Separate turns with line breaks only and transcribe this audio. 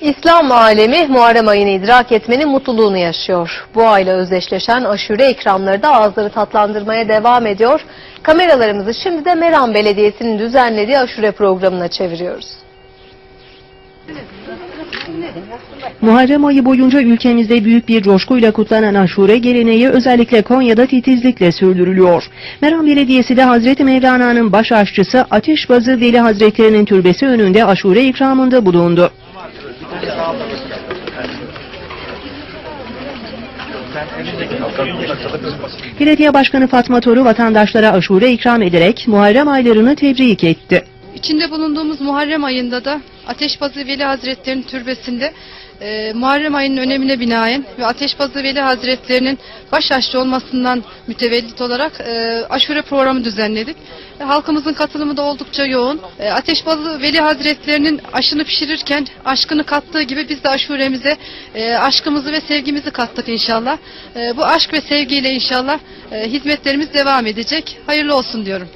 İslam alemi Muharrem ayını idrak etmenin mutluluğunu yaşıyor. Bu ayla özdeşleşen aşure ikramları da ağızları tatlandırmaya devam ediyor. Kameralarımızı şimdi de Meram Belediyesi'nin düzenlediği aşure programına çeviriyoruz.
Muharrem ayı boyunca ülkemizde büyük bir coşkuyla kutlanan aşure geleneği özellikle Konya'da titizlikle sürdürülüyor. Meram Belediyesi de Hazreti Mevlana'nın baş aşçısı Ateşbazı Veli Hazretleri'nin türbesi önünde aşure ikramında bulundu. Belediye Başkanı Fatma Toru vatandaşlara aşure ikram ederek Muharrem aylarını tebrik etti.
İçinde bulunduğumuz Muharrem ayında da Ateşbazı Veli Hazretleri'nin türbesinde e, Muharrem ayının önemine binaen ve Ateşbazı Veli Hazretleri'nin baş aşçı olmasından mütevellit olarak e, aşure programı düzenledik. E, halkımızın katılımı da oldukça yoğun. E, Ateşbazı Veli Hazretleri'nin aşını pişirirken aşkını kattığı gibi biz de aşuremize e, aşkımızı ve sevgimizi kattık inşallah. E, bu aşk ve sevgiyle inşallah e, hizmetlerimiz devam edecek. Hayırlı olsun diyorum.